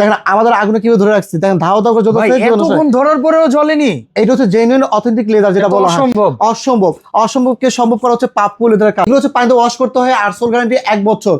দেখেন আমাদের আগুনে কীভাবে ধরে রাখছি? দেখেন ধাও ধাও যত। এতক্ষণ ধরার পরেও জ্বলেনি। এটা হচ্ছে জেনুইন অথেন্টিক লেদার যেটা বলা হয়। অসম্ভব। অসম্ভব। অসম্ভবকে সম্ভব করা হচ্ছে পাপ্পু লেদার কাজ এগুলো হচ্ছে পানিতে ওয়াশ করতে হয় আর সোল গ্যারান্টি এক বছর।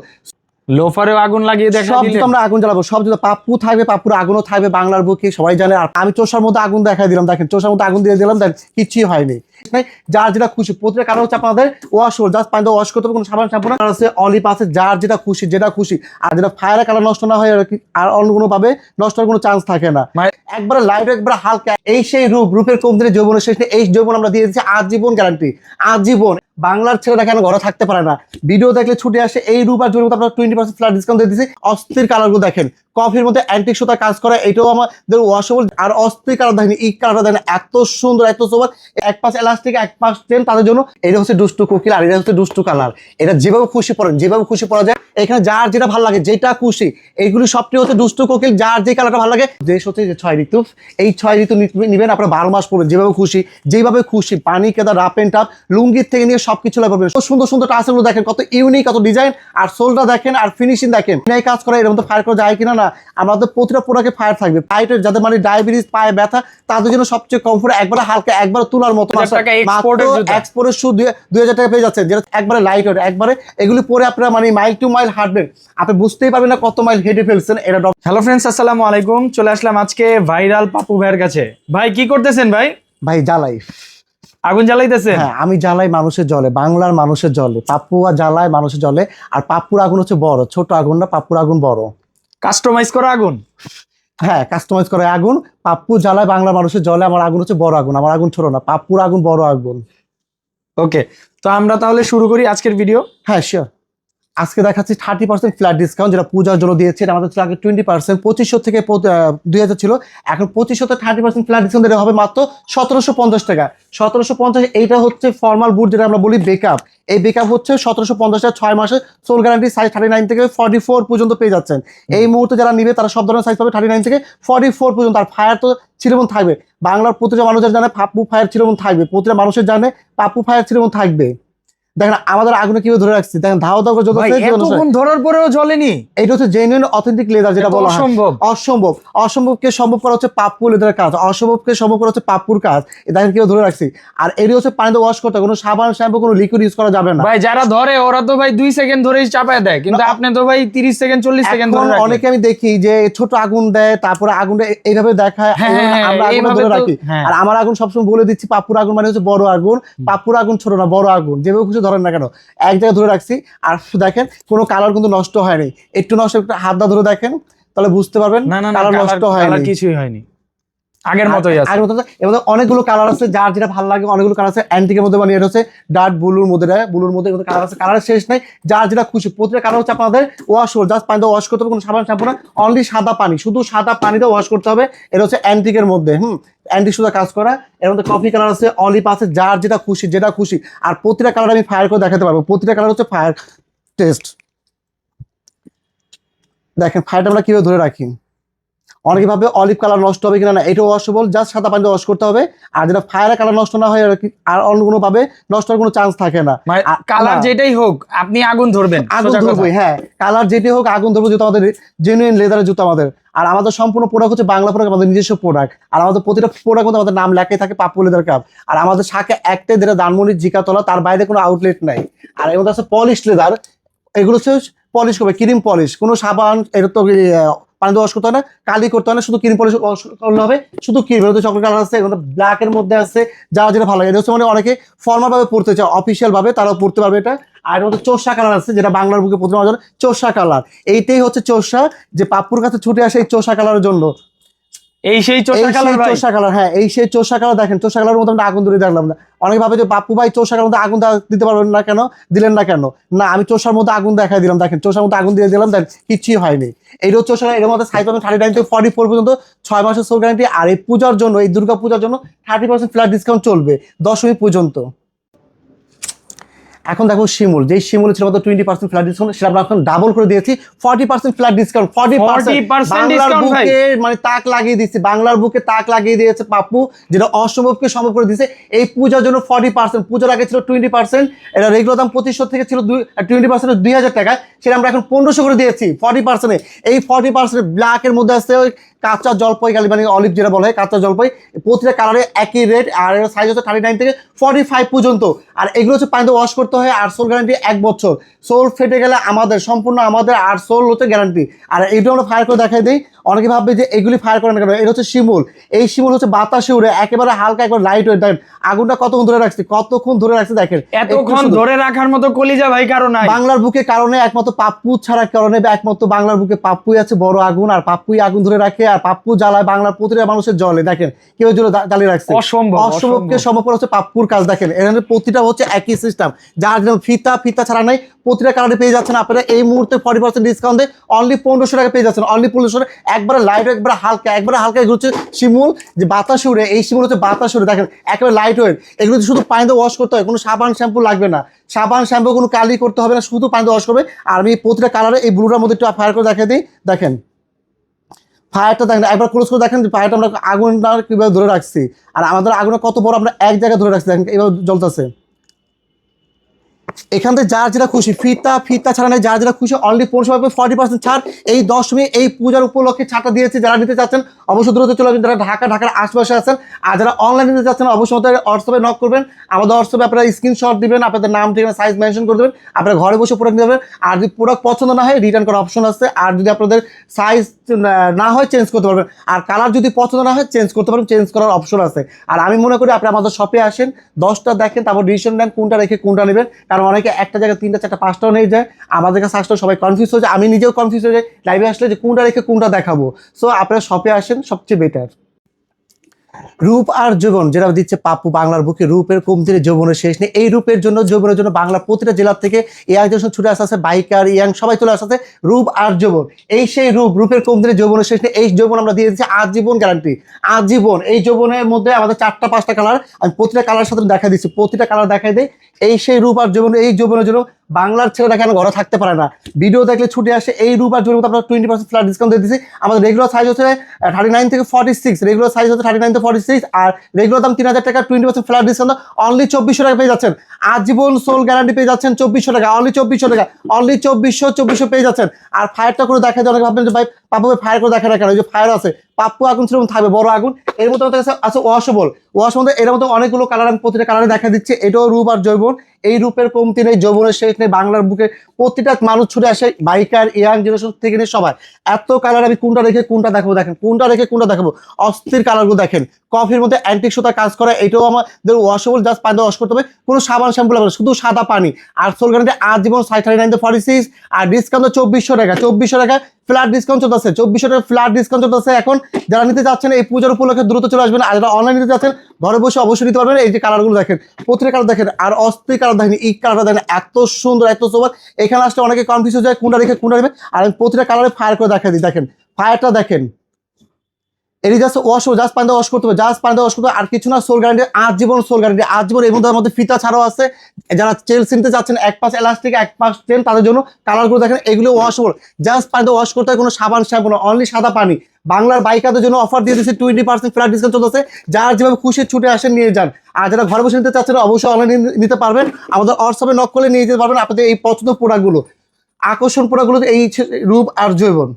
লোফারেও আগুন লাগিয়ে দেখা সব জুতো আমরা আগুন জ্বালাবো সব জুতো পাপ্পু থাকবে পাপ্পুর আগুনও থাকবে বাংলার বুকে সবাই জানে। আর আমি চোষার মধ্যে আগুন দেখাই দিলাম দেখেন চোষার মধ্যে আগুন দিয়ে দিলাম দেখ কিচ্ছুই হয়নি। নাই, যার যেটা খুশি প্রতিটা কারণ হচ্ছে আপনাদের ওয়াশ জাস্ট ওয়াশ করতে হবে কোনো সাবান শ্যাম্পু না। আছে অলিপ আছে যার যেটা খুশি যেটা খুশি। আর যেটা ফায়ারের কালার নষ্ট না হয় আর অন্য কোনো ভাবে নষ্ট হওয়ার কোনো চান্স থাকে না। মানে- একবারে লাইট একবারে হালকা এই সেই রূপ রূপের যৌবনের শেষ এই যৌবন আমরা দিয়ে দিচ্ছি আজীবন গ্যারান্টি আজীবন। বাংলার ছেলেরা কেন ঘরে থাকতে পারে না? ভিডিও দেখলে ছুটে আসে এই রূপ আর জন্য আপনার টোয়েন্টি পার্সেন্ট ফ্ল্যাট ডিসকাউন্ট দিয়ে দিচ্ছি অস্থির কালারগুলো দেখেন কফির মধ্যে অ্যান্টিক সুতা কাজ করে, এটাও আমাদের ওয়াশেবল আর অস্থির কালার দেখেন, এই কালারটা দেখেন, এত সুন্দর এত সুন্দর এক পাশ এলাস্টিক এক পাশ ট্রেন তাদের জন্য এটা হচ্ছে দুষ্টু কোকিল আর এটা হচ্ছে দুষ্টু কালার এটা যেভাবে খুশি পড়েন যেভাবে খুশি পড়া যায় এখানে যার যেটা ভালো লাগে যেটা খুশি এইগুলি সবটি হচ্ছে দুষ্টু কোকিল যার যে কালারটা ভালো লাগে যে হচ্ছে যে ছয় ঋতু এই ছয় ঋতু নিবেন আপনারা বারো মাস পড়বেন যেভাবে খুশি যেভাবে খুশি পানি কেদা রাপ এন্ড টাপ লুঙ্গির থেকে নিয়ে সবকিছু লাগবে কত সুন্দর সুন্দর টাসগুলো দেখেন কত ইউনিক কত ডিজাইন আর সোলটা দেখেন আর ফিনিশিং দেখেন। এই কাজ করে এর মধ্যে ফায়ার করা যায় কিনা না আমাদের প্রতিটা প্রোডাক্টে ফায়ার থাকবে। ফায়ারের যাদের মানে ডায়াবেটিস পায়ে ব্যথা তাদের জন্য সবচেয়ে কমফোর্ট একবারে হালকা একবারে তোলার মতো। এক্সপোর্টের শু দুই হাজার টাকা পেয়ে যাচ্ছেন। যেটা একবারে লাইট একবারে এগুলি পরে আপনারা মানে মাইল টু মাইল হাঁটবেন। আপনি বুঝতেই পারবেন না কত মাইল হেঁটে ফেলছেন এটা ডক- হ্যালো ফ্রেন্ডস আসসালামু আলাইকুম। চলে আসলাম আজকে ভাইরাল পাপু ভাইয়ের কাছে। ভাই কি করতেছেন ভাই? ভাই জ্বালাই। আগুন জ্বালাইতেছেন? হ্যাঁ আমি জ্বালাই মানুষের জলে বাংলার মানুষের জলে পাপ্পুয়া জ্বালায় মানুষের জলে আর পাপ্পুর আগুন হচ্ছে বড় ছোট আগুন না পাপ্পুর আগুন বড়। কাস্টমাইজ করা আগুন? হ্যাঁ কাস্টমাইজ করে আগুন পাপ্পু জ্বালায় বাংলার মানুষের জলে আমার আগুন হচ্ছে বড় আগুন আমার আগুন ছোট না পাপ্পুর আগুন বড় আগুন। ওকে তো আমরা তাহলে শুরু করি আজকের ভিডিও হ্যাঁ শিওর আজকে দেখাচ্ছি থার্টি পার্সেন্ট ফ্ল্যাট ডিসকাউন্ট যেটা পূজার জন্য দিয়েছে। এটা আমাদের আগে টোয়েন্টি পার্সেন্ট পঁচিশশো থেকে দুই হাজার ছিল। এখন পঁচিশশো থেকে থার্টি পার্সেন্ট ফ্ল্যাট ডিসকাউন্ট দেওয়া হবে মাত্র সতেরোশো পঞ্চাশ টাকা। সতেরোশো পঞ্চাশ, এইটা হচ্ছে ফর্মাল বুট যেটা আমরা বলি বেকআপ এই বেকআপ হচ্ছে সতেরোশো পঞ্চাশ টাকা ছয় মাসে sole guarantee size thirty nine থেকে ফর্টি ফোর পর্যন্ত পেয়ে যাচ্ছেন। এই মুহূর্তে যারা নিবে, তারা সব ধরনের সাইজ পাবে থার্টি নাইন থেকে ফর্টি ফোর পর্যন্ত। আর ফায়ার তো চিরমন থাকবে। বাংলার প্রতিটা মানুষের জানে পাপ্পু ফায়ার চিরমন থাকবে। প্রতিটা মানুষের জানে পাপ্পু ফায়ার চিরমন থাকবে। দেখেন আমাদের আগুনে কীভাবে ধরে রাখছি? দেখেন ধাও ধাও যত। এতক্ষণ ধরার পরেও জ্বলেনি। এটা হচ্ছে জেনুইন অথেন্টিক লেদার যেটা বলা হয়। অসম্ভব। অসম্ভব। অসম্ভবকে সম্ভব করা হচ্ছে পাপ্পু লেদার কাজ। অসম্ভবকে সম্ভব করা হচ্ছে পাপ্পুর কাজ। দেখেন কেউ ধরে রাখছি। আর এটি হচ্ছে পানিতে ওয়াশ করতে কোনো সাবান শ্যাম্পু কোনো লিকুইড ইউজ করা যাবে না। ভাই যারা ধরে ওরা তো ভাই দুই সেকেন্ড ধরেই চাপায় দেয়। কিন্তু আপনি তো ভাই তিরিশ সেকেন্ড চল্লিশ সেকেন্ড এখন ধরে। অনেকে আমি দেখি যে ছোট আগুন দেয় তারপরে আগুনটা এইভাবে দেখায় হ্যাঁ, এইভাবে হ্যাঁ, আমরা আগুন ধরে রাখি। হ্যাঁ। আর আমার আগুন সবসময় বলে দিচ্ছি পাপ্পুর আগুন মানে হচ্ছে বড় আগুন। পাপ্পুর আগুন ছোট না বড় আগুন। যেভাবে খুশি ধরেন না কেন? এক জায়গায় ধরে রাখছি আর দেখেন কোনো কালার কিন্তু নষ্ট হয়নি। একটু নষ্ট একটু হাত দা ধরে দেখেন তাহলে বুঝতে পারবেন কালার নষ্ট হয়নি। কিছুই হয়নি। আগের মতোই আছে। আগের মতো মধ্যে অনেকগুলো কালার আছে যার যেটা ভালো লাগে অনেকগুলো কালার আছে। অ্যান্টিকের মধ্যে বানিয়ে হচ্ছে ডার্ক ব্লুর মধ্যে ব্লুর মধ্যে কালার আছে। কালারের শেষ নাই যার যেটা খুশি। প্রতিটা কালার হচ্ছে আপনাদের ওয়াশ করবে জাস্ট পানিতে ওয়াশ করতে হবে কোনো সাবান শ্যাম্পু না। অনলি সাদা পানি শুধু সাদা পানিতে ওয়াশ করতে হবে। এটা হচ্ছে অ্যান্টিকের মধ্যে হুম অ্যান্টিক সুদা কাজ করা। এর মধ্যে কফি কালার আছে অলিপ আছে যার যেটা খুশি যেটা খুশি। আর প্রতিটা কালার আমি ফায়ার করে দেখাতে পারব। প্রতিটা কালার হচ্ছে ফায়ার টেস্ট দেখেন ফায়ারটা আমরা কীভাবে ধরে রাখি? অনেকে ভাবে অলিভ কালার নষ্ট হবে কিনা না এটা ওয়াশেবল জাস্ট সাদা পানিতে ওয়াশ করতে হবে। আর যেটা ফায়ার কালার নষ্ট না হয় আর অন্য কোনো ভাবে নষ্ট হওয়ার কোনো চান্স থাকে না। মানে কালার যেটাই হোক আপনি আগুন ধরবেন আগুন। ধরবই হ্যাঁ। কালার যেটি হোক আগুন ধরবো যেহেতু আমাদের জেনুইন লেদারের জুতো আমাদের। আর আমাদের সম্পূর্ণ প্রোডাক্ট হচ্ছে বাংলা প্রোডাক্ট আমাদের নিজস্ব প্রোডাক্ট আর আমাদের প্রতিটা প্রোডাক্ট মধ্যে আমাদের নাম লেখাই থাকে পাপ্পু লেদার কাপ আর আমাদের শাখা একটাই যেটা দানমনির জিকাতলা তার বাইরে কোনো আউটলেট নাই। আর এর মধ্যে আছে পলিশ লেদার এগুলো হচ্ছে পলিশ করবে ক্রিম পলিশ কোনো সাবান এটা তো আহ, দিয়ে ওয়াশ করতে হয় না কালি করতে হয় না শুধু ক্রিম পলিশ করলে হবে শুধু ক্রিম এর চকলেট কালার আছে এগুলো ব্ল্যাকের মধ্যে আছে যারা যেটা ভালো লাগে। এটা হচ্ছে মানে অনেকে ফর্মালভাবে পড়তে চায় অফিসিয়ালভাবে তারাও পড়তে পারবে এটা। আর এর মধ্যে চোষা কালার আছে যেটা বাংলার বুকে প্রথমে চোষা কালার। এইটাই হচ্ছে চোষা যে পাপ্পুর কাছে ছুটে আসে এই চোষা কালারের জন্য। এই সেই এই চোষা কালার ভাই। চোষা কালার হ্যাঁ এই সেই চোষা কালার দেখেন চোষা কালার মধ্যে আমরা আগুন ধরে দেখলাম না। অনেকে ভাবে যে ভাই মধ্যে আগুন দিতে পারবেন না কেন? দিলেন না কেন? না আমি চোষার মধ্যে আগুন দেখাই দিলাম দেখেন চোষার মধ্যে আগুন দিয়ে দিলাম দেন কিছুই হয়নি। এইটাও চোষা এর মধ্যে সাইজ পাবেন থার্টি নাইন থেকে ফর্টি ফোর পর্যন্ত ছয় মাসের সোল গ্যারান্টি আর এই পূজার জন্য এই দুর্গা পূজার জন্য থার্টি পার্সেন্ট ফ্ল্যাট ডিসকাউন্ট চলবে দশমী পর্যন্ত। এখন দেখো শিমুল যেই শিমুল ছিল আমাদের টোয়েন্টি পার্সেন্ট ফ্ল্যাট ডিসকাউন্ট সেটা আমরা এখন ডাবল করে দিয়েছি forty percent flat discount forty 40% বাংলার বুকে মানে তাক লাগিয়ে দিচ্ছে বাংলার বুকে তাক লাগিয়ে দিয়েছে পাপ্পু যেটা অসম্ভবকে সম্ভব করে দিয়েছে। এই পূজার জন্য ফর্টি পার্সেন্ট পূজার আগে ছিল টোয়েন্টি পার্সেন্ট এটা রেগুলার দাম পঁচিশশো থেকে ছিল টোয়েন্টি পার্সেন্ট দুই হাজার টাকা সেটা আমরা এখন পনেরোশো করে দিয়েছি ফর্টি পার্সেন্টে এই ফর্টি পার্সেন্ট ব্ল্যাকের মধ্যে আছে কাঁচা জলপাই গালি মানে অলিভ যেটা বলা হয় কাঁচা জলপাই প্রতিটা কালারে একই রেট আর এর সাইজ হচ্ছে থার্টি নাইন থেকে ফর্টি ফাইভ পর্যন্ত। আর এগুলো হচ্ছে পানিতে ওয়াশ করতে হয় আর সোল গ্যারান্টি এক বছর। সোল ফেটে গেলে আমাদের সম্পূর্ণ আমাদের আর সোল হচ্ছে গ্যারান্টি আর এইটা আমরা ফায়ার করে দেখাই দিই। অনেকে ভাববে যে এগুলি ফায়ার করে না কেন? এটা হচ্ছে শিমুল। এই শিমুল হচ্ছে বাতাসে উড়ে একেবারে হালকা একবার লাইট ওয়েট দেখেন আগুনটা কতক্ষণ ধরে রাখছে? কতক্ষণ ধরে রাখছে দেখেন? এতক্ষণ ধরে রাখার মতো কলিজা ভাই কারও নাই। বাংলার বুকে কারণে একমাত্র পাপ্পু ছাড়া কারণে একমাত্র বাংলার বুকে পাপ্পুই আছে বড় আগুন আর পাপ্পুই আগুন ধরে রাখে আর পাপ্পু জ্বালায় বাংলার প্রতিটা মানুষের জলে। দেখেন কেউ জন্য জ্বালিয়ে রাখছে। অসম্ভব অসম্ভবকে অসম্ভব। সমপর হচ্ছে পাপ্পুর কাজ দেখেন। এখানে প্রতিটা হচ্ছে একই সিস্টেম যার যেমন ফিতা ফিতা ছাড়া নাই প্রতিটা কারণে পেয়ে যাচ্ছেন আপনারা। এই মুহূর্তে ফর্টি পার্সেন্ট ডিসকাউন্ট দিয়ে অনলি পনেরোশো টাকা পেয়ে যাচ্ছেন। অনলি পনেরোশো একবারে লাইট একবারে হালকা একবারে হালকা এগুলো হচ্ছে শিমুল। যে বাতাস উড়ে এই শিমুল হচ্ছে বাতাস উড়ে দেখেন একেবারে লাইট ওয়েট এগুলো শুধু পানিতে ওয়াশ করতে হয় কোনো সাবান শ্যাম্পু লাগবে না। সাবান শ্যাম্পু কোনো কালি করতে হবে না শুধু পানিতে ওয়াশ করবে। আর আমি প্রতিটা কালারে এই ব্লুটার মধ্যে একটু ফায়ার করে দেখাই দিই। দেখেন। ফায়ারটা দেখেন, একবার ক্লোজ করে দেখেন যে ফায়ারটা আমরা আগুনটা কীভাবে ধরে রাখছি। আর আমাদের আগুনটা কত বড়, আমরা এক জায়গায় ধরে রাখছি, দেখেন এইভাবে জ্বলতেছে। এখান থেকে যার যেটা খুশি, ফিতা ফিতা ছাড়া নেই, যার যেটা খুশি অনলি পনেরোশো পাবে ফর্টি পার্সেন্ট ছাড়। এই দশমী এই পূজার উপলক্ষে ছাড়টা দিয়েছে, যারা নিতে চাচ্ছেন, অবশ্যই দ্রুত চলে আসবেন। যারা ঢাকা, ঢাকার আশপাশে আছেন, আর যারা অনলাইনে নিতে চাচ্ছেন, অবশ্যই আমাদের হোয়াটসঅ্যাপে নক করবেন। আমাদের হোয়াটসঅ্যাপে আপনারা স্ক্রিনশট দিবেন, আপনাদের নাম, ঠিকানা সাইজ মেনশন করে দেবেন। আপনারা ঘরে বসে প্রোডাক্ট নিতে পারবেন। আর যদি প্রোডাক্ট পছন্দ না হয় রিটার্ন করার অপশন আছে। আর যদি আপনাদের সাইজ না হয় চেঞ্জ করতে পারবেন। আর কালার যদি পছন্দ না হয় চেঞ্জ করতে পারবেন চেঞ্জ করার অপশন আছে। আর আমি মনে করি, আপনি আমাদের শপে আসেন, দশটা দেখেন, তারপর ডিসিশন নেন কোনটা রেখে কোনটা নেবেন। কারণ অনেকে একটা জায়গায় তিনটা, চারটা, পাঁচটাও নিয়ে যায়। আমাদের কাছে আসলে সবাই কনফিউজ হয়ে যায়। আমি নিজেও কনফিউজ হয়ে যাই। লাইভে আসলে যে কোনটা রেখে কোনটা দেখাবো। সো আপনারা শপে আসেন, সবচেয়ে বেটার রূপ আর যৌবন, যেটা দিচ্ছে পাপ্পু বাংলার বুকে, রূপের কমতির যৌবনের শেষ নেই। এই রূপের জন্য, যৌবনের জন্য বাংলার প্রতিটা জেলার থেকে ইয়াং জেনারেশন ছুটে আসতে আছে বাইকার, ইয়াং, সবাই চলে আসতে রূপ আর যৌবন। এই সেই রূপ, রূপের কমতির যৌবনের শেষ নেই। এই যৌবন আমরা দিয়ে দিচ্ছি আজীবন গ্যারান্টি আজীবন। এই যৌবনের মধ্যে আমাদের চারটা, পাঁচটা কালার আমি প্রতিটা কালার সাথে দেখা দিচ্ছি। প্রতিটা কালার দেখাই দিই। এই সেই রূপ আর যৌবন, এই যৌবনের জন্য বাংলার ছেলেরা কেন ঘরে থাকতে পারে না? ভিডিও দেখলে ছুটে আসে এই রূপ আর যৌবন আমরা টোয়েন্টি পার্সেন্ট ফ্ল্যাট ডিসকাউন্ট দিয়ে দিচ্ছি আমাদের রেগুলার সাইজ হচ্ছে থার্টি নাইন থেকে ফর্টি সিক্স রেগুলার সাইজ হচ্ছে থার্টি নাইন থেকে ফর্টি সিক্স আর রেগুলার দাম তিন হাজার টাকা twenty percent flat discount only চব্বিশশো টাকা পেয়ে যাচ্ছেন। আজীবন সোল গ্যারান্টি পেয়ে যাচ্ছেন চব্বিশশো টাকা অনলি চব্বিশশো টাকা অনলি চব্বিশশো চব্বিশশো পেয়ে যাচ্ছেন। আর ফায়ারটা করে দেখা যায় অনেকে ভাববেন যে, ভাই পাপ্পু ফায়ার করে দেখা না কেন? ওই যে ফায়ার আছে পাপ্পু আগুন সেরকম থাকবে বড় আগুন। এর মধ্যে আছে ওয়াশেবল। ওয়াশ এর মধ্যে অনেকগুলো কালার আমি প্রতিটা কালারে দেখা দিচ্ছে। এটাও রূপ আর জৈবন এই রূপের কমতি নেই, যৌবনের শেষ নেই, বাংলার বুকে প্রতিটা মানুষ ছুটে আসে বাইকার, ইয়াং জেনারেশন থেকে নিয়ে সবাই। এত কালার আমি কোনটা রেখে কোনটা দেখাবো, দেখেন, কোনটা রেখে কোনটা দেখাবো? অস্থির কালারগুলো দেখেন। কফির মধ্যে অ্যান্টিক সুতা কাজ করে, এটাও আমাদের ওয়াশেবল জাস্ট পানি ওয়াশ করতে হবে। কোনো সাবান শ্যাম্পু লাগবে শুধু সাদা পানি। আর সোল গ্যারান্টি আজীবন side thirty nine forty six আর ডিসকাউন্ট তো চব্বিশশো টাকা। চব্বিশশো টাকা ফ্ল্যাট ডিসকাউন্ট চলতেছে, চব্বিশশো টাকা ফ্ল্যাট ডিসকাউন্ট চলতেছে। এখন যারা নিতে যাচ্ছেন, এই পূজার উপলক্ষে দ্রুত চলে আসবেন। আর যারা অনলাইন নিতে যাচ্ছেন ঘরে বসে অবশ্যই নিতে পারবেন। এই যে কালারগুলো দেখেন, প্রতিটা কালার দেখেন, আর অস্থির কালার দেখেন, এই কালারটা দেখেন, এত সুন্দর, এত সোবার এখানে আসলে অনেকে কনফিউজ হয়ে যায়, কোনটা রেখে কোনটা রেখে আর আমি প্রতিটা কালারে ফায়ার করে দেখা দিই, দেখেন ফায়ারটা দেখেন। এটি জাস্ট ওয়াশ জাস্ট পানিতে ওয়াশ করতে হবে জাস্ট পানিতে ওয়াশ করতে হবে, আর কিছু না সোল গ্যারান্টি আজীবন সোল গ্যারান্টি আজীবন এর মধ্যে ফিতা ছাড়াও আছে। যারা চেল চিনতে যাচ্ছেন এক পাশ এলাস্টিক এক পাশ চেন তাদের জন্য কালারগুলো দেখেন, এগুলো ওয়াশেবল জাস্ট পানিতে ওয়াশ করতে হয়, কোনো সাবান, শ্যাম্পু না অনলি সাদা পানি। বাংলার বাইকারদের জন্য অফার দিয়ে দিচ্ছে টোয়েন্টি পার্সেন্ট ফ্ল্যাট ডিসকাউন্ট চলতেছে। যার যেভাবে খুশি ছুটে আসেন, নিয়ে যান। আর যারা ঘরে বসে নিতে চাচ্ছেন, অবশ্যই অনলাইনে নিতে পারবেন। আমাদের হোয়াটসঅ্যাপে নক করলে নিয়ে যেতে পারবেন, আপনাদের এই পছন্দ প্রোডাক্টগুলো আকর্ষণ প্রোডাক্টগুলো এই রূপ আর জৈবন।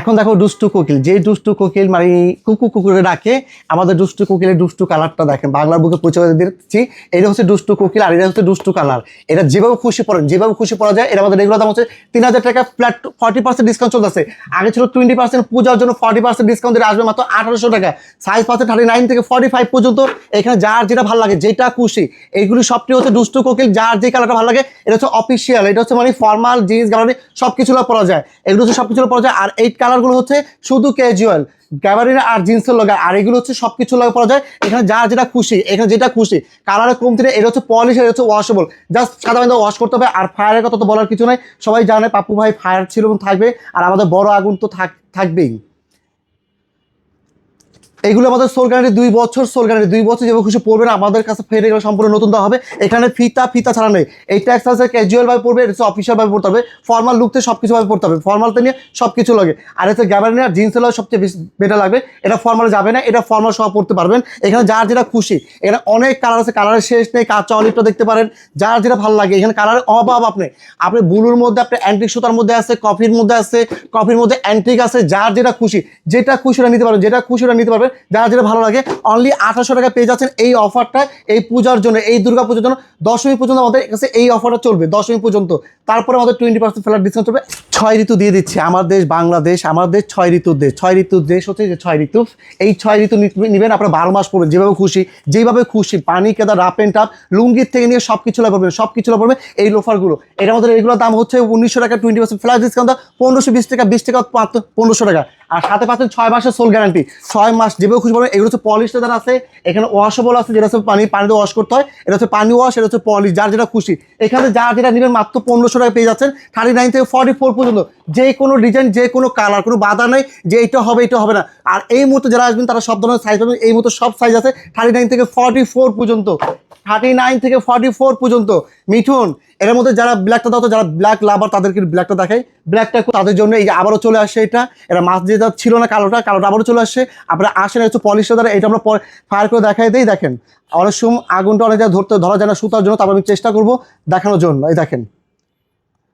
এখন দেখো দুষ্টু কোকিল যে দুষ্টু কোকিল মানে কুকু কুকুরে ডাকে, আমাদের দুষ্টু কোকিলের দুষ্টু কালারটা দেখেন, বাংলার বুকে পরিচয় দিচ্ছি। এটা হচ্ছে দুষ্টু কোকিল আর এটা হচ্ছে দুষ্টু কালার। এটা যেভাবে খুশি পড়েন যেভাবে খুশি পড়া যায়, এটা আমাদের রেগুলার দাম হচ্ছে তিন হাজার টাকা ফ্ল্যাট ফর্টি পার্সেন্ট ডিসকাউন্ট চলতেছে। আগে ছিল টোয়েন্টি পার্সেন্ট পূজার জন্য ফর্টি পার্সেন্ট ডিসকাউন্ট দিয়ে আসবে মাত্র আঠারোশো টাকা। সাইজ পাচ্ছে থার্টি নাইন থেকে ফর্টি ফাইভ পর্যন্ত। এখানে যার যেটা ভালো লাগে, যেটা খুশি, এইগুলি সবটি হচ্ছে দুষ্টু কোকিল, যার যে কালারটা ভালো লাগে, এটা হচ্ছে অফিসিয়াল এটা হচ্ছে মানে ফর্মাল জিন্স গ্যালারি সব কিছু পরা যায়। এগুলো হচ্ছে সব কিছু পরা যায়। আর এই কালারগুলো হচ্ছে শুধু ক্যাজুয়াল গ্যাবারিনা আর জিন্সের লগে, আর এগুলো হচ্ছে সবকিছু লগে পরা যায়। এখানে যার যেটা খুশি, এখানে যেটা খুশি, কালারের কমতি নেই এটা হচ্ছে পলিশ এটা হচ্ছে ওয়াশেবল জাস্ট সাদা পানিতে ওয়াশ করতে হবে, আর ফায়ারের কথা তো বলার কিছু নাই। সবাই জানে পাপু ভাই ফায়ার ছিল এবং থাকবে, আর আমাদের বড় আগুন তো থাক থাকবেই। এগুলো আমাদের সোল গ্যারান্টি দুই বছর সোল গ্যারান্টি দুই বছর যেভাবে খুশি পড়বে না আমাদের কাছে ফেরে গেলে সম্পূর্ণ নতুন দেওয়া হবে। এখানে ফিতা ফিতা ছাড়া নেই। এই ট্যাক্স আছে ক্যাজুয়াল ভাবে পড়বে, এটা অফিসিয়াল ভাবে পড়তে হবে। ফর্মাল লুকতে সব কিছু ভাবে পড়তে হবে। ফর্মালতে নিয়ে সব কিছু লাগে। আর হচ্ছে গ্যাবারি আর জিন্সের লাগে সবচেয়ে বেশি বেটার লাগবে। এটা ফর্মাল যাবে না, এটা ফর্মাল সহ পড়তে পারবেন। এখানে যার যেটা খুশি, এখানে অনেক কালার আছে কালারের শেষ নেই, কাঁচা অলিভটা দেখতে পারেন। যার যেটা ভালো লাগে, এখানে কালার অভাব আপনি আপনি ব্লুর মধ্যে, আপনি অ্যান্টিক সুতার মধ্যে আছে কফির মধ্যে আছে কফির মধ্যে অ্যান্টিক আছে, যার যেটা খুশি যেটা খুশি ওটা নিতে পারবেন, যেটা খুশি ওটা নিতে পারবেন। যার যেটা ভালো লাগে অনলি আঠারোশো টাকা পেয়ে যাচ্ছেন এই অফারটা এই পূজার জন্য, এই দুর্গা পুজোর জন্য দশমী পর্যন্ত আমাদের কাছে এই অফারটা চলবে, দশমী পর্যন্ত। তারপরে আমাদের টোয়েন্টি পার্সেন্ট ফ্ল্যাট ডিসকাউন্ট চলবে। ছয় ঋতু দিয়ে দিচ্ছে, আমার দেশ বাংলাদেশ, আমার দেশ ছয় ঋতুর দেশ। ছয় ঋতুর দেশ হচ্ছে যে ছয় ঋতু। এই ছয় ঋতু নিবেন, আপনারা বারো মাস পড়বেন, যেভাবে খুশি যেভাবে খুশি, পানি কেদা রাপ অ্যান্ড টাপ, লুঙ্গির থেকে নিয়ে সব কিছু লাগবে সব কিছু লাগবে এই লোফারগুলো এটা আমাদের এগুলোর দাম হচ্ছে উনিশশো টাকা টোয়েন্টি পার্সেন্ট ফ্ল্যাট ডিসকাউন্ট পনেরোশো, বিশ টাকা বিশ টাকা পনেরোশো টাকা। আর সাথে পাচ্ছেন ছয় মাসের সোল গ্যারান্টি ছয় মাস যেভাবে খুশি পাবেন, এগুলো হচ্ছে পলিশ লেদার আছে, এখানে ওয়াশও ওয়াশেবল আছে, যেটা হচ্ছে পানি, পানিতে ওয়াশ করতে হয়, এটা হচ্ছে পানি ওয়াশ এটা হচ্ছে পলিশ যার যেটা খুশি। এখানে যার যেটা নেবেন মাত্র পনেরোশো টাকা পেয়ে যাচ্ছেন থার্টি নাইন থেকে ফর্টি ফোর পর্যন্ত। যে কোনো ডিজাইন যে কোনো কালার কোনো বাধা নেই যে এটা হবে এটা হবে না। আর এই মুহূর্তে যারা আসবেন, তারা সব ধরনের সাইজ পাবেন। এই মুহূর্তে সব সাইজ আছে থার্টি নাইন থেকে ফর্টি ফোর পর্যন্ত। থার্টি নাইন থেকে ফর্টি ফোর পর্যন্ত। মিঠুন, এর মধ্যে যারা ব্ল্যাকটা দাও যারা ব্ল্যাক লাভার তাদেরকে ব্ল্যাকটা দেখাই। ব্ল্যাকটা তাদের জন্য এই যে আবারও চলে আসে এটা। এটা মাছ দিয়ে যেটা ছিল না কালোটা কালোটা আবারও চলে আসে। আপনারা আসেন একটু পলিশটা দ্বারা, এটা আমরা ফায়ার করে দেখাই দিই, দেখেন। অনেক সময় আগুনটা অনেক জায়গায় ধরতে ধরা যায় না সুতার জন্য, তারপর আমি চেষ্টা করব দেখানোর জন্য। এই দেখেন।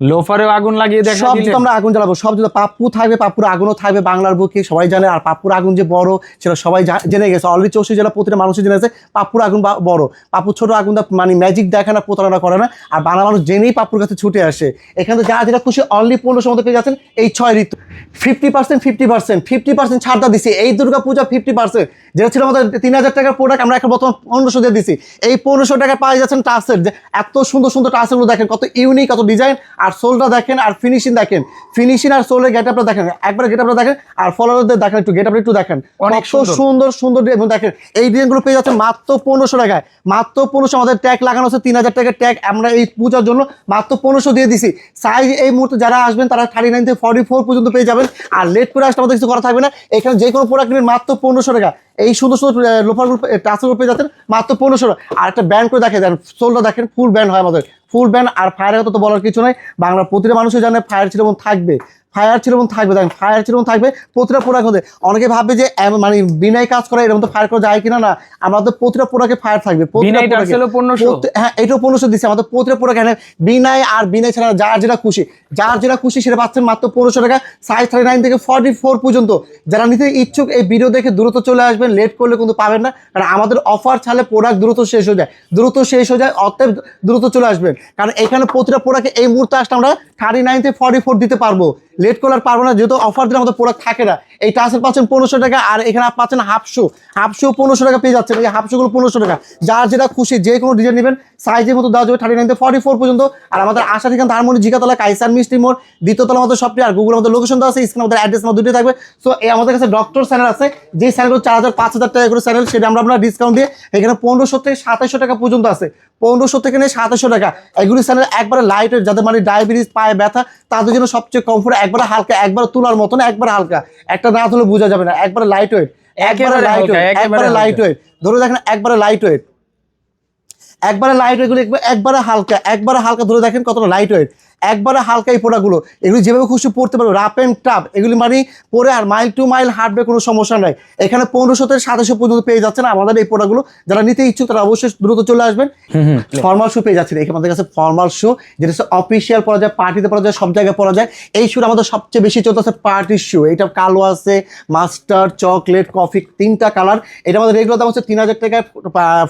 লোফারেও আগুন লাগিয়ে দেখো সব জুতো আমরা আগুন জ্বালাবো সব জুতো পাপ্পু থাকবে পাপ্পুর আগুনও থাকবে বাংলার বুকে সবাই জানে আর পাপ্পুর আগুন যে বড় সেটা সবাই জেনে গেছে। অলরেডি চৌষট্টি জেলা প্রতিটা মানুষই জেনে গেছে পাপ্পুর আগুন বড়। পাপ্পুর ছোট আগুন মানে ম্যাজিক দেখে না প্রতারণা করে না। আর বাংলা মানুষ জেনেই পাপ্পুর কাছে ছুটে আসে। এখানে যা যেটা খুশি অনলি পনেরোশো সময় পেয়ে যাচ্ছেন এই ছয় ঋতু। Fifty percent fifty percent fifty percent ছাড়টা দিছি। এই দুর্গা পূজা ফিফটি পার্সেন্ট যেটা ছিল আমাদের তিন হাজার টাকার প্রোডাক্ট আমরা এখন বর্তমান পনেরোশো দিয়ে দিছি। এই পনেরোশো টাকা পাওয়া যাচ্ছেন টাসের যে এত সুন্দর সুন্দর টাসেরগুলো দেখেন কত ইউনিক কত ডিজাইন আর সোলটা দেখেন আর ফিনিশিং দেখেন। ফিনিশিং আর সোলের গেট আপটা দেখেন একবার গেট আপটা দেখেন আর ফলোয়ারদের দেখেন একটু গেট আপটা একটু দেখেন। অনেক। সুন্দর। সুন্দর ডিজাইন দেখেন এই ডিজাইনগুলো পেয়ে যাচ্ছেন মাত্র পনেরোশো টাকায়। মাত্র পনেরোশো আমাদের ট্যাগ লাগানো হচ্ছে তিন হাজার টাকার ট্যাগ আমরা এই পূজার জন্য মাত্র পনেরোশো দিয়ে দিছি। সাইজ এই মুহূর্তে যারা আসবেন তারা থার্টি নাইন থেকে ফর্টি ফোর পর্যন্ত পেয়ে যাবেন। আর লেট করে আসলে আমাদের কিছু করা থাকবে না। এখানে যে কোনো প্রোডাক্ট নেবেন মাত্র পনেরোশো টাকা। এই সুন্দর সুন্দর লোফার টাচগুলো গ্রুপে যাচ্ছেন, মাত্র পনেরোশো টাকা। আর একটা ব্যান্ড করে দেখেন সোলটা দেখেন ফুল ব্যান্ড হয় আমাদের। ফুল ব্যান্ড আর ফায়ারের কথা তো বলার কিছু নাই। বাংলার প্রতিটা মানুষই জানে ফায়ার ছিল এবং থাকবে। ফায়ার ছিল এবং থাকবে দেখেন ফায়ার ছিল এবং থাকবে প্রতিটা প্রোডাক্ট হতে অনেকে ভাববে যে মানে বিনাই কাজ করে এরকম তো ফায়ার করা যায় কিনা না আমাদের প্রতিটা প্রোডাক্টে ফায়ার থাকবে প্রতিটা বিনাই product-এ। টাক্সেলও 1500? প্রত্যেক- হ্যাঁ এটাও পনেরোশো দিচ্ছে আমাদের প্রতিটা প্রোডাক্ট এখানে বিনাই আর বিনাই ছাড়া যার যেটা খুশি যার যেটা খুশি সেটা পাচ্ছেন মাত্র পনেরোশো টাকা সাইজ থার্টি নাইন থেকে ফর্টি ফোর পর্যন্ত যারা নিতে ইচ্ছুক এই ভিডিও দেখে দ্রুত চলে আসবেন লেট করলে কিন্তু পাবেন না কারণ আমাদের অফার ছাড়লে প্রোডাক্ট দ্রুত শেষ হয়ে যায় দ্রুত শেষ হয়ে যায় অতএব দ্রুত চলে আসবেন কারণ এখানে প্রতিটা প্রোডাক্টে এই মুহূর্তে আসলে আমরা থার্টি নাইন থেকে ফর্টি ফোর দিতে পারব লেট করলে আর পারব না, যেহেতু অফার দিলে আমাদের প্রোডাক্ট থাকে না। এই টাসের পাচ্ছেন পনেরোশো টাকা, আর এখানে পাচ্ছেন হাফ শু হাফ শু পনেরোশো টাকা পেয়ে যাচ্ছেন। এই হাফ শুগুলো পনেরোশো টাকা। যার যেটা খুশি, যে কোনো ডিজাইন নেবেন সাইজের মতো দেওয়া যাবে থার্টি নাইন থেকে ফর্টি ফোর পর্যন্ত। আর আমাদের আশা ঠিকানা ধারমন্ডি জিগাতলা কাইসার মিষ্টি মোড় দ্বিতীয়তলা আমাদের সবটি আর গুগল আমাদের লোকেশন দেওয়া আছে স্ক্রিন আমাদের অ্যাড্রেস আমাদের দুটোই থাকবে। সো এই আমাদের কাছে ডক্টর চ্যানেল আছে, যে চ্যানেলগুলো চার হাজার পাঁচ হাজার টাকা করে চ্যানেল সেটা আমরা আপনার ডিসকাউন্ট দিয়ে এখানে পনেরোশো থেকে সাতাশশো টাকা পর্যন্ত আছে। পনেরোশো থেকে নিয়ে সাতাশশো টাকা। এগুলি চ্যানেল একবারে লাইট যাদের মানে ডায়াবেটিস পায়ে ব্যথা, তাদের জন্য সবচেয়ে কমফোর্ট একবারে হালকা একবার তোলার মতন একবার হালকা। একটা না তুলে বোঝা যাবে না। একবার লাইট ওয়েট একবারে লাইট ওয়েট একবার লাইট। ওয়েট ধরে দেখেন একবারে লাইট ওয়েট একবারে লাইট ওয়েটগুলো একবারে হালকা একবারে হালকা। ধরে দেখেন কতটা লাইট ওয়েট একবারে হালকা এই প্রোডাক্টগুলো এগুলি যেভাবে খুশি পড়তে পারবে রাপ অ্যান্ড টাপ এগুলি মানে পরে আর মাইল টু মাইল হাঁটবে কোনো সমস্যা নাই। এখানে পনেরোশো থেকে সাতাশশো পর্যন্ত পেয়ে যাচ্ছেন আমাদের এই প্রোডাক্টগুলো যারা নিতে ইচ্ছুক তারা অবশ্যই দ্রুত চলে আসবেন। ফর্মাল শু পেয়ে যাচ্ছেন। এখানে আমাদের কাছে ফর্মাল শু যেটা হচ্ছে অফিসিয়াল পরা যায় পার্টিতে পরা যায় সব জায়গায় পরা যায়। এই শুটা আমাদের সবচেয়ে বেশি চলতেছে পার্টি শু এটা কালো আছে মাস্টার চকলেট কফি তিনটা কালার এটা আমাদের রেগুলার দাম হচ্ছে তিন হাজার টাকায়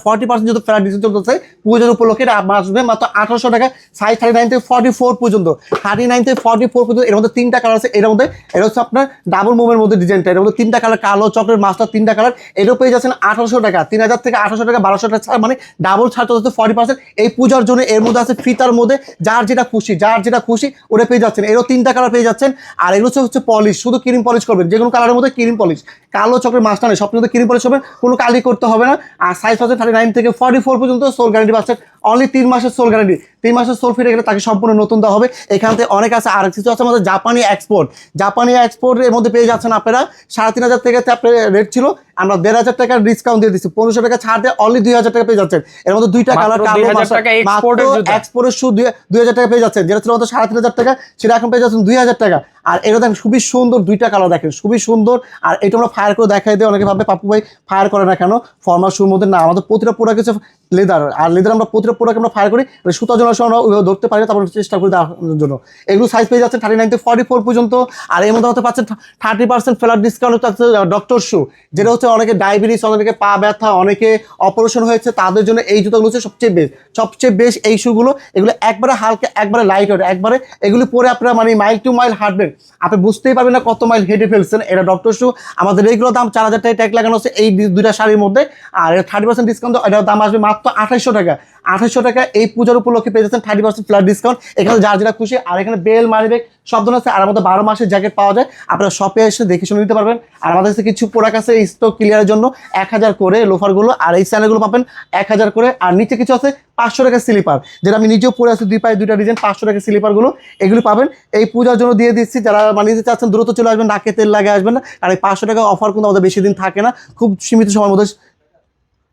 ফর্টি পার্সেন্ট যেহেতু ফ্ল্যাট ডিসকাউন্ট চলতেছে পুজোর উপলক্ষে এটা আসবে মাত্র আঠারোশো টাকা সাইজ থার্টি নাইন থেকে ফর্টি ফোর পর্যন্ত। থার্টি নাইন থেকে ফর্টি ফোর পর্যন্ত এর মধ্যে তিনটা কালার আছে। এর মধ্যে এটা হচ্ছে আপনার ডাবল মুভের মধ্যে ডিজাইনটা এর মধ্যে তিনটা কালার কালো চকলেট মাস্টার তিনটা কালার এটাও পেয়ে যাচ্ছেন আঠারোশো টাকা, তিন হাজার থেকে আঠারোশো টাকা, বারোশো টাকা ছাড় মানে ডাবল ছাড় চলছে ফর্টি পার্সেন্ট এই পূজার জন্য এর মধ্যে আছে ফিতার মধ্যে, যার যেটা খুশি, যার যেটা খুশি ওটা পেয়ে যাচ্ছেন। এরও তিনটা কালার পেয়ে যাচ্ছেন। আর এগুলো হচ্ছে পলিশ শুধু ক্রিম পলিশ করবেন। যে কোনো কালারের মধ্যে ক্রিম পলিশ কালো চকলেট মাস্টার নেই। সব মধ্যে ক্রিম পলিশ হবেন কোনো কালি করতে হবে না। আর সাইজ পাচ্ছেন থার্টি নাইন থেকে ফর্টি ফোর পর্যন্ত সোল গ্যারান্টি পাচ্ছেন। অনলি তিন মাসের সোল গ্যারান্টি তিন মাসের সোল ফিরে গেলে তাকে সম্পূর্ণ নতুন দেওয়া হবে। এখান থেকে অনেক আছে। আর কিছু আছে আমাদের জাপানি এক্সপোর্ট জাপানি এক্সপোর্টের মধ্যে পেয়ে যাচ্ছেন আপনারা সাড়ে তিন হাজার থেকে আপনার রেট ছিল। আমরা দেড় হাজার টাকার ডিসকাউন্ট দিয়ে দিচ্ছি। পনেরোশো টাকা ছাড় দিয়ে অনলি দুই হাজার টাকা পেয়ে যাচ্ছেন। এর মধ্যে দুইটা কালার 2000 টাকা export এক্সপোর্টের শু দুই হাজার টাকা পেয়ে যাচ্ছেন। যেটা ছিল আমাদের সাড়ে তিন হাজার টাকা সেটা এখন পেয়ে যাচ্ছেন দুই হাজার টাকা। আর এটা দেখেন খুবই সুন্দর দুইটা কালার দেখেন, খুবই সুন্দর। আর এটা আমরা ফায়ার করে দেখাই দিই, অনেকে ভাবে পাপু ভাই ফায়ার করে না কেন? ফর্মাল শুর মধ্যে না, আমাদের প্রতিটা প্রোডাক্ট হচ্ছে লেদার আর লেদার আমরা প্রতিটা প্রোডাক্ট আমরা ফায়ার করি মানে সুতার জন্য আমরা ওইভাবে ধরতে পারি তারপর চেষ্টা করি দেওয়ার জন্য। এগুলো সাইজ পেয়ে যাচ্ছে থার্টি নাইন থেকে ফর্টি ফোর পর্যন্ত। আর এর মধ্যে হতে পাচ্ছেন থার্টি পার্সেন্ট ফ্ল্যাট ডিসকাউন্ট হচ্ছে ডক্টর শু যেটা হচ্ছে অনেকে ডায়াবেটিস অনেকে পা ব্যথা, অনেকে অপারেশন হয়েছে, তাদের জন্য এই জুতোগুলো হচ্ছে সবচেয়ে বেস্ট সবচেয়ে বেস্ট এই শুগুলো এগুলো একবারে হালকা, একবারে লাইট ওয়েট একবারে এগুলি পরে আপনারা মানে মাইল টু মাইল হাঁটবেন। আপনি বুঝতেই পারবেন না কত মাইল হেঁটে ফেলছেন। এটা ডক্টর শু আমাদের রেগুলার দাম চার হাজার টাকা ট্যাগ লাগানো হচ্ছে এই দুইটা শাড়ির মধ্যে। আর থার্টি পার্সেন্ট ডিসকাউন্ট এটার দাম আসবে মাত্র আঠাইশশো টাকা। আঠাইশশো টাকা এই পূজার উপলক্ষে পেয়ে যাচ্ছেন থার্টি পার্সেন্ট ফ্ল্যাট ডিসকাউন্ট এখানে যার যেটা খুশি, আর এখানে বেল মানিব্যাগ সব ধরনের আছে, আর আমাদের বারো মাসের জ্যাকেট পাওয়া যায়। আপনারা শপে এসে দেখে শুনে নিতে পারবেন। আর আমাদের কাছে কিছু প্রোডাক্ট আছে স্টক ক্লিয়ারের জন্য। এক হাজার করে লোফারগুলো আর এই স্যান্ডেলগুলো পাবেন এক হাজার করে। আর নিচে কিছু আছে, পাঁচশো টাকা স্লিপার যেটা আমি নিজেও পরে আছি, দুই পায়ে দুইটা ডিজাইন পাঁচশো টাকা স্লিপারগুলো এগুলো পাবেন। এই পূজার জন্য দিয়ে দিচ্ছি। যারা মানে নিতে চাচ্ছেন, দ্রুত চলে আসবেন। নাকে তেল লাগে, আসবেন না। আর এই পাঁচশো টাকা অফার কিন্তু আমাদের বেশি দিন থাকে না। খুব সীমিত সময়ের মধ্যে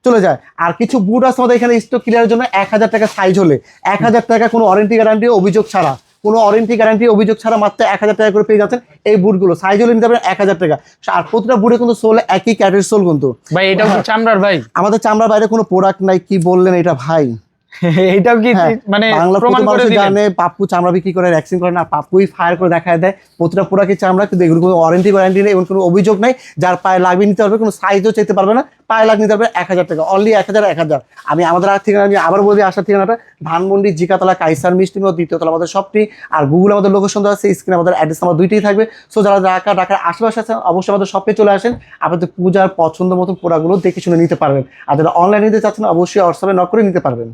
চলে যায়। আর কিছু বুট আছে আমাদের এখানে স্টক ক্লিয়ারের জন্য এক হাজার টাকা সাইজ হলে। এক হাজার টাকা কোনো ওয়ারেন্টি গ্যারান্টি অভিযোগ ছাড়া। কোনো ওয়ারেন্টি গ্যারান্টি অভিযোগ ছাড়া মাত্র এক হাজার টাকা করে পেয়ে যাচ্ছেন এই বুটগুলো সাইজ হলে নিতে পারেন এক হাজার টাকা। আর প্রতিটা বুটে কিন্তু সোল একই ক্যাটের সোল কিন্তু। ভাই এটা চামড়ার ভাই। আমাদের চামড়ার বাইরে কোনো প্রোডাক্ট নাই কি বললেন এটা ভাই? এটাও কি হ্যাঁ, মানে প্রমাণ করে জানে পাপ্পু চামড়া বিক্রি করে ভ্যাকসিন করে না পাপ্পুই ফায়ার করে দেখায় দেয়। প্রতিটা প্রোডাক্টের চামড়া কিন্তু এগুলো কোনো ওয়ারেন্টি ওয়ারেন্টি নেই এমন কোনো অভিযোগ নাই যার পায়ে লাগবে নিতে পারবে কোনো সাইজও চাইতে পারবে না পায়ে লাগ নিতে পারবে এক হাজার টাকা অনলি এক হাজার এক হাজার। আমি আমাদের আর ঠিকানা আমি আবার বলি আসার ঠিকানাটা ধানমন্ডি জিকাতলা কাইসার মিষ্টি মিল দ্বিতীয়তলা আমাদের শপটি আর গুগল আমাদের লোকেশন দেওয়া আছে স্ক্রিনে আমাদের অ্যাড্রেস আমার দুইটাই থাকবে। সো যারা ঢাকা ঢাকার আশেপাশে আছেন অবশ্যই আমাদের শপে চলে আসেন আপনাদের পূজার পছন্দ মতো প্রোডাক্টগুলো দেখে শুনে নিতে পারবেন। আর যারা অনলাইনে নিতে চাচ্ছেন অবশ্যই হোয়াটসঅ্যাপে নক করে নিতে পারবেন।